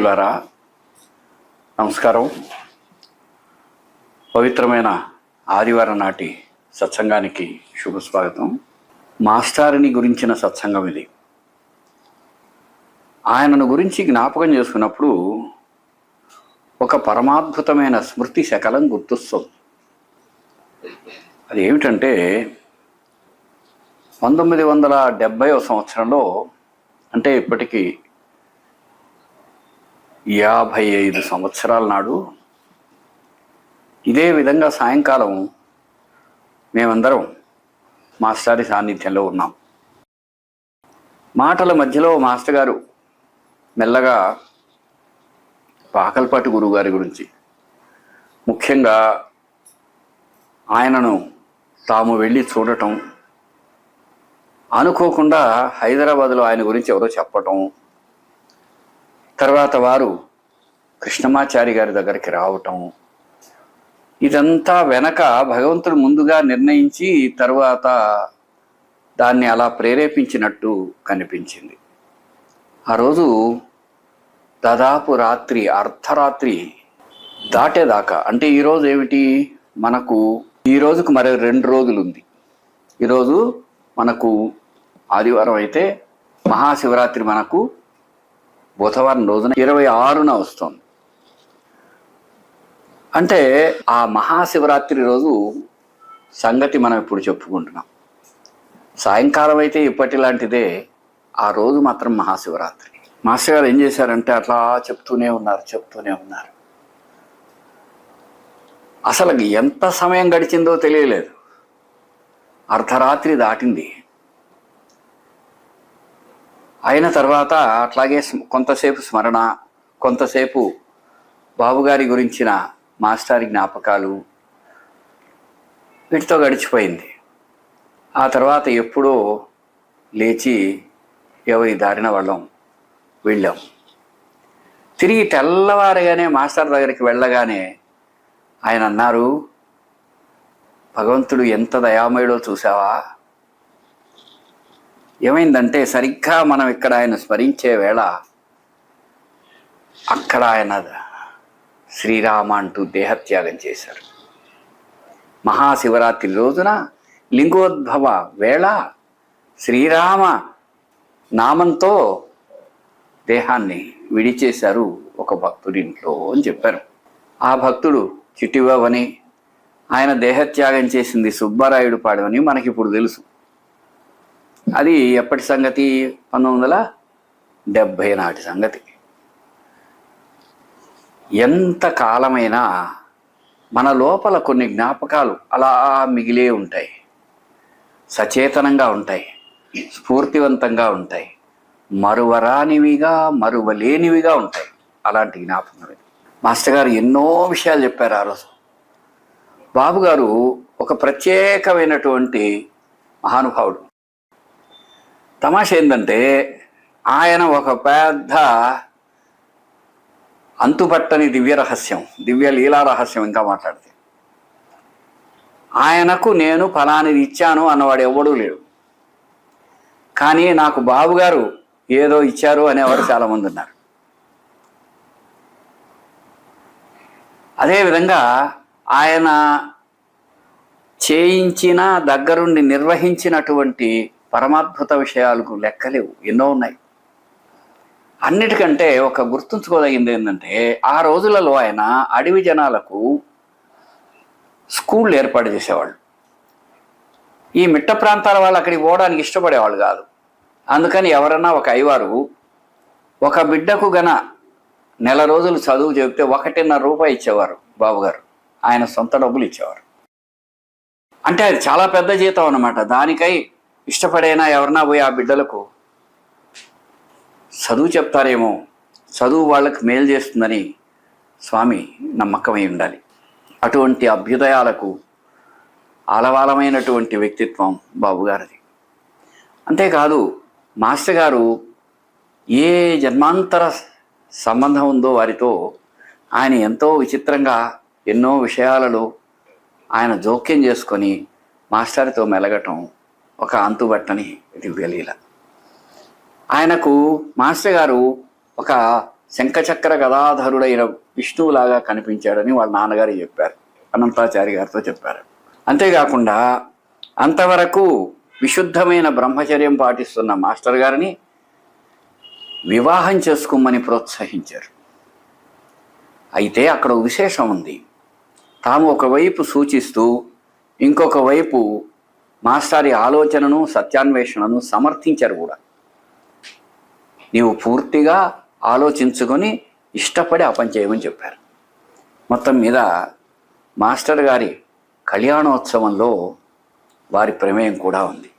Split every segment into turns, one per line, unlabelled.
ఆత్మీయులారా నమస్కారం. పవిత్రమైన ఆదివారం నాటి సత్సంగానికి శుభ స్వాగతం మాస్టారిని గురించిన సత్సంగం ఇది. ఆయనను గురించి జ్ఞాపకం చేసుకున్నప్పుడు ఒక పరమాద్భుతమైన స్మృతి శకలం గుర్తొస్తుంది. అది ఏమిటంటే పంతొమ్మిది వందల డెబ్భైవ సంవత్సరంలో అంటే ఇప్పటికీ యాభై ఐదు సంవత్సరాల నాడు ఇదే విధంగా సాయంకాలం మేమందరం మాస్టారి సాన్నిధ్యంలో ఉన్నాం. మాటల మధ్యలో మాస్టర్ గారు మెల్లగా పాకల్పాటి గురువుగారి గురించి ముఖ్యంగా ఆయనను తాము వెళ్ళి చూడటం అనుకోకుండా హైదరాబాద్లో ఆయన గురించి ఎవరో చెప్పటం తర్వాత వారు కృష్ణమాచారి గారి దగ్గరికి రావటం. ఇదంతా వెనక భగవంతుడు ముందుగా నిర్ణయించి తర్వాత దాన్ని అలా ప్రేరేపించినట్టు కనిపించింది. ఆ రోజు దాదాపు రాత్రి అర్ధరాత్రి దాటేదాకా అంటే ఈరోజు ఏమిటి? మనకు ఈ రోజుకు మరి రెండు రోజులు ఉంది ఈరోజు మనకు ఆదివారం అయితే మహాశివరాత్రి మనకు బుధవారం రోజున ఇరవై ఆరున వస్తుంది. అంటే ఆ మహాశివరాత్రి రోజు సంగతి మనం ఇప్పుడు చెప్పుకుంటున్నాం. సాయంకాలం అయితే ఇప్పటిలాంటిదే ఆ రోజు మాత్రం మహాశివరాత్రి. మాస్టర్ గారు ఏం చేశారంటే అట్లా చెప్తూనే ఉన్నారు చెప్తూనే ఉన్నారు. అసలు ఎంత సమయం గడిచిందో తెలియలేదు. అర్ధరాత్రి దాటింది. అయిన తర్వాత అట్లాగే కొంతసేపు స్మరణ కొంతసేపు బాబుగారి గురించిన మాస్టారి జ్ఞాపకాలు వీటితో గడిచిపోయింది. ఆ తర్వాత ఎప్పుడో లేచి ఎవరి దారిన వాళ్ళం వెళ్ళాం. తిరిగి తెల్లవారుగానే మాస్టర్ దగ్గరికి వెళ్ళగానే ఆయన అన్నారు భగవంతుడు ఎంత దయామయుడో చూసావా ఏమైందంటే సరిగ్గా మనం ఇక్కడ ఆయన స్మరించే వేళ అక్కడ ఆయన శ్రీరామ అంటూ దేహత్యాగం చేశారు. మహాశివరాత్రి రోజున లింగోద్భవ వేళ శ్రీరామ నామంతో దేహాన్ని విడిచేశారు ఒక భక్తుడింట్లో అని చెప్పారు. ఆ భక్తుడు చిట్టిబాబని ఆయన దేహత్యాగం చేసింది సుబ్బారాయుడు పాడమని మనకి ఇప్పుడు తెలుసు. అది ఎప్పటి సంగతి? పంతొమ్మిది వందల డెబ్భై నాటి సంగతి. ఎంత కాలమైనా మన లోపల కొన్ని జ్ఞాపకాలు అలా మిగిలే ఉంటాయి. సచేతనంగా ఉంటాయి. స్ఫూర్తివంతంగా ఉంటాయి. మరువరానివిగా మరువలేనివిగా ఉంటాయి. అలాంటి జ్ఞాపకం మాస్టర్ గారు ఎన్నో విషయాలు చెప్పారు ఆ రోజు. బాబు గారు ఒక ప్రత్యేకమైనటువంటి మహానుభావుడు. తమాష ఏంటంటే ఆయన ఒక పెద్ద అంతుపట్టని దివ్య రహస్యం దివ్య లీలా రహస్యం ఇంకా మాట్లాడితే. ఆయనకు నేను ఫలానిది ఇచ్చాను అన్నవాడు ఎవడూ లేడు. కానీ నాకు బాబుగారు ఏదో ఇచ్చారు అనేవారు చాలామంది ఉన్నారు. అదేవిధంగా ఆయన చేయించిన దగ్గరుండి నిర్వహించినటువంటి పరమాద్భుత విషయాలకు లెక్కలేవు. ఎన్నో ఉన్నాయి. అన్నిటికంటే ఒక గుర్తుంచుకోదగింది ఏంటంటే ఆ రోజులలో ఆయన అడవి జనాలకు స్కూళ్ళు ఏర్పాటు చేసేవాళ్ళు. ఈ మిట్ట ప్రాంతాల వాళ్ళు అక్కడికి పోవడానికి ఇష్టపడేవాళ్ళు కాదు. అందుకని ఎవరన్నా ఒక అయ్యవారు ఒక బిడ్డకు గన నెల రోజులు చదువు చెబితే ఒకటిన్నర రూపాయి ఇచ్చేవారు బాబుగారు. ఆయన సొంత డబ్బులు ఇచ్చేవారు. అంటే అది చాలా పెద్ద జీతం అన్నమాట. దానికై ఇష్టపడైనా ఎవరన్నా పోయి ఆ బిడ్డలకు చదువు చెప్తారేమో చదువు వాళ్ళకు మేలు చేస్తుందని స్వామి నమ్మకమై ఉండాలి. అటువంటి అభ్యుదయాలకు ఆలవాలమైనటువంటి వ్యక్తిత్వం బాబుగారిది అంతేకాదు మాస్టర్ గారు ఏ జన్మాంతర సంబంధం ఉందో వారితో ఆయన ఎంతో విచిత్రంగా ఎన్నో విషయాలలో ఆయన జోక్యం చేసుకొని మాస్టర్తో మెలగటం ఒక అంతుబట్టని దివ్యలీల ఆయనకు మాస్టర్ గారు ఒక శంఖచక్ర గదాధరుడైన విష్ణువులాగా కనిపించాడని వాళ్ళ నాన్నగారు చెప్పారు. అనంతాచారి గారితో చెప్పారు. అంతేకాకుండా అంతవరకు విశుద్ధమైన బ్రహ్మచర్యం పాటిస్తున్న మాస్టర్ గారిని వివాహం చేసుకోమని ప్రోత్సహించారు. అయితే అక్కడ విశేషం ఉంది. తాము ఒకవైపు సూచిస్తూ ఇంకొక వైపు మాస్టారి ఆలోచనను సత్యాన్వేషణను సమర్థించారు కూడా. నీవు పూర్తిగా ఆలోచించుకొని ఇష్టపడి ఆ పని చేయమని చెప్పారు. మొత్తం మీద మాస్టర్ గారి కళ్యాణోత్సవంలో వారి ప్రమేయం కూడా ఉంది.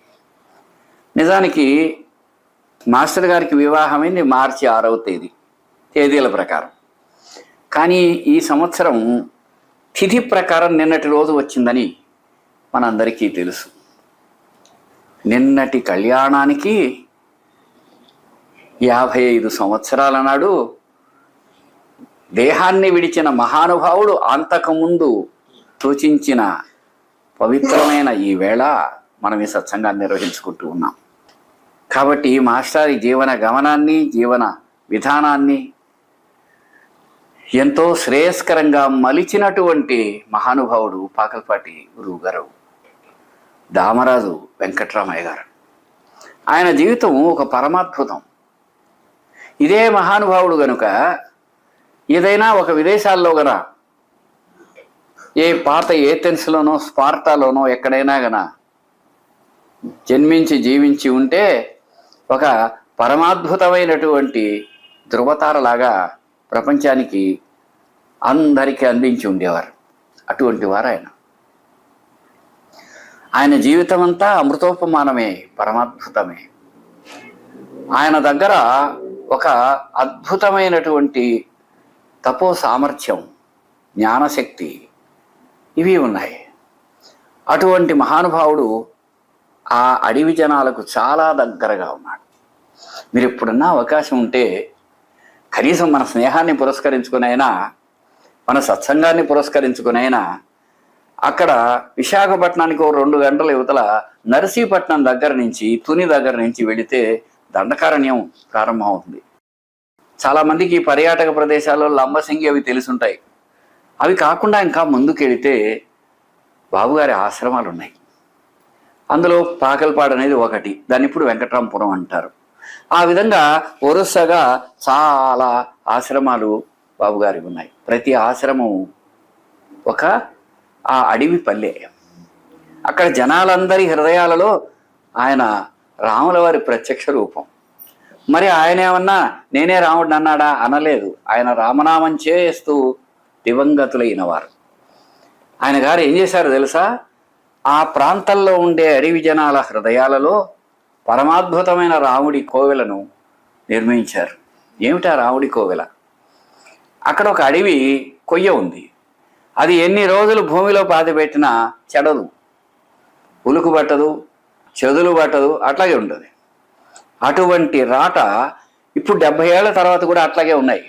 నిజానికి మాస్టర్ గారికి వివాహమైంది మార్చి ఆరవ తేదీ తేదీల ప్రకారం. కానీ ఈ సంవత్సరం తిథి ప్రకారం నిన్నటి రోజు వచ్చిందని మనందరికీ తెలుసు. నిన్నటి కళ్యాణానికి యాభై ఐదు సంవత్సరాల నాడు దేహాన్ని విడిచిన మహానుభావుడు అంతకుముందు సూచించిన పవిత్రమైన ఈ వేళ మనం ఈ సత్సంగాన్ని నిర్వహించుకుంటూ ఉన్నాం. కాబట్టి మాస్టారి జీవన గమనాన్ని జీవన విధానాన్ని ఎంతో శ్రేయస్కరంగా మలిచినటువంటి మహానుభావుడు పాకల్పాటి గురువు గారు దామరాజు వెంకట్రామయ్య గారు. ఆయన జీవితం ఒక పరమాద్భుతం. ఇదే మహానుభావుడు గనుక ఏదైనా ఒక విదేశాల్లో గన ఏ పాత ఏథెన్స్లోనో స్పార్టాలోనో ఎక్కడైనా గన జన్మించి జీవించి ఉంటే ఒక పరమాద్భుతమైనటువంటి ధృవతారలాగా ప్రపంచానికి అందరికీ అందించి ఉండేవారు. అటువంటి వారు ఆయన ఆయన జీవితం అంతా అమృతోపమానమే పరమాద్భుతమే. ఆయన దగ్గర ఒక అద్భుతమైనటువంటి తపో సామర్థ్యం జ్ఞానశక్తి ఇవి ఉన్నాయి. అటువంటి మహానుభావుడు ఆ అడవి జనాలకు చాలా దగ్గరగా ఉన్నాడు. మీరు ఎప్పుడన్నా అవకాశం ఉంటే కనీసం మన స్నేహాన్ని పురస్కరించుకునైనా మన సత్సంగాన్ని పురస్కరించుకునైనా అక్కడ విశాఖపట్నానికి ఓ రెండు గంటల యువతల నర్సీపట్నం దగ్గర నుంచి తుని దగ్గర నుంచి వెళితే దండకారణ్యం ప్రారంభమవుతుంది. చాలామందికి పర్యాటక ప్రదేశాల్లో లంబసింగి అవి తెలుసుంటాయి. అవి కాకుండా ఇంకా ముందుకెళితే బాబుగారి ఆశ్రమాలు ఉన్నాయి అందులో పాకల్పాడు అనేది ఒకటి దాన్ని ఇప్పుడు వెంకట్రామపురం అంటారు. ఆ విధంగా వరుసగా చాలా ఆశ్రమాలు బాబుగారి ఉన్నాయి. ప్రతి ఆశ్రమం ఒక ఆ అడవి పల్లె. అక్కడ జనాలందరి హృదయాలలో ఆయన రాముల వారి ప్రత్యక్ష రూపం. మరి ఆయన ఏమన్నా నేనే రాముడిని అన్నాడా? అనలేదు. ఆయన రామనామం చేస్తూ దివంగతులైన వారు ఆయన గారు ఏం చేశారు తెలుసా? ఆ ప్రాంతంలో ఉండే అడవి జనాల హృదయాలలో పరమాద్భుతమైన రాముడి కోవెలను నిర్మించారు. ఏమిటా రాముడి కోవెల? అక్కడ ఒక అడవి కొయ్య ఉంది. అది ఎన్ని రోజులు భూమిలో పాతిపెట్టినా చెడదు. ఉలుకు పట్టదు చెదులు పట్టదు అట్లాగే ఉంటుంది. అటువంటి రాట ఇప్పుడు డెబ్బై ఏళ్ళ తర్వాత కూడా అట్లాగే ఉన్నాయి.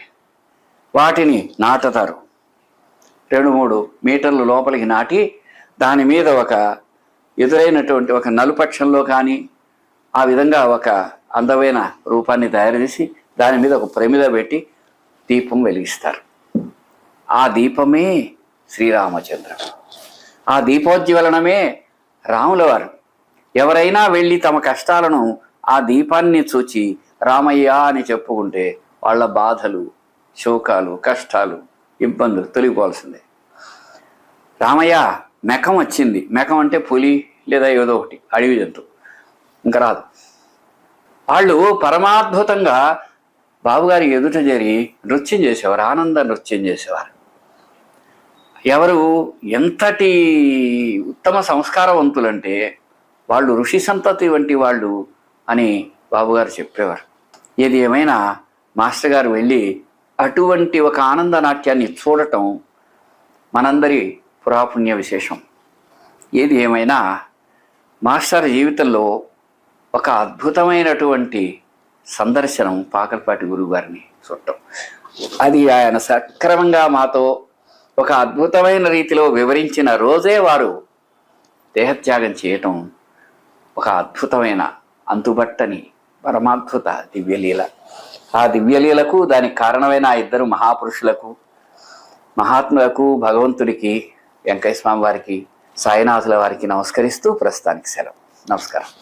వాటిని నాటుతారు. రెండు మూడు మీటర్లు లోపలికి నాటి దాని మీద ఒక ఎదురైనటువంటి ఒక నలుపక్షంలో కానీ ఆ విధంగా ఒక అందమైన రూపాన్ని తయారు చేసి దాని మీద ఒక ప్రమిద పెట్టి దీపం వెలిగిస్తారు. ఆ దీపమే శ్రీరామచంద్ర. ఆ దీపోజ్వలనమే రాములవారు. ఎవరైనా వెళ్ళి తమ కష్టాలను ఆ దీపాన్ని చూచి రామయ్య అని చెప్పుకుంటే వాళ్ళ బాధలు శోకాలు కష్టాలు ఇబ్బందులు తొలగిపోవాల్సిందే. రామయ్య మెకం వచ్చింది. మెకం అంటే పులి లేదా ఏదో ఒకటి అడవి జంతువు. ఇంకా రాదు. వాళ్ళు పరమాద్భుతంగా బాబుగారి ఎదుట చేరి నృత్యం చేసేవారు ఆనంద నృత్యం చేసేవారు. ఎవరు ఎంతటి ఉత్తమ సంస్కారవంతులంటే వాళ్ళు ఋషి సంతతి వంటి వాళ్ళు అని బాబుగారు చెప్పేవారు. ఏది ఏమైనా మాస్టర్ గారు వెళ్ళి అటువంటి ఒక ఆనంద నాట్యాన్ని చూడటం మనందరి పురాపుణ్య విశేషం. ఏది ఏమైనా మాస్టర్ జీవితంలో ఒక అద్భుతమైనటువంటి సందర్శనం పాకల్పాటి గురువు గారిని చూడటం. అది ఆయన సక్రమంగా మాతో ఒక అద్భుతమైన రీతిలో వివరించిన రోజే వారు దేహత్యాగం చేయటం ఒక అద్భుతమైన అంతుబట్టని పరమాద్భుత దివ్యలీల. ఆ దివ్యలీలకు దానికి కారణమైన ఆ ఇద్దరు మహాపురుషులకు మహాత్ములకు భగవంతుడికి వెంకయ్య స్వామి వారికి సాయినాథుల వారికి నమస్కరిస్తూ ప్రస్తుతానికి సెలవు. నమస్కారం.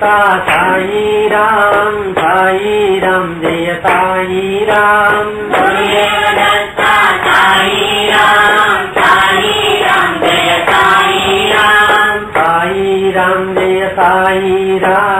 दत्ता साई राम साई राम जय साई राम साई राम जय साई राम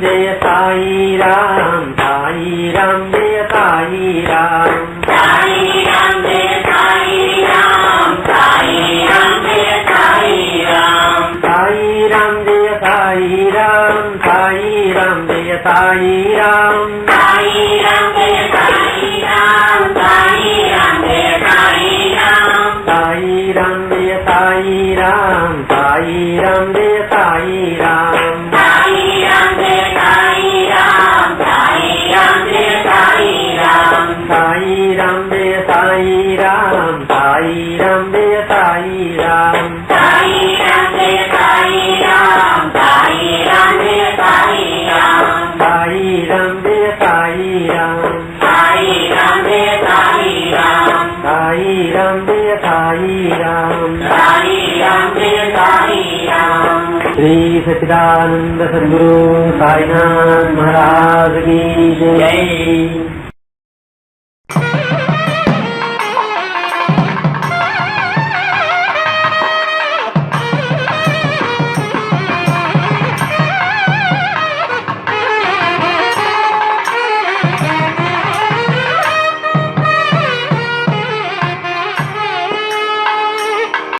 जय साईरा श्री सच्चिदानंद सदगुरु साईनाथ महाराज जय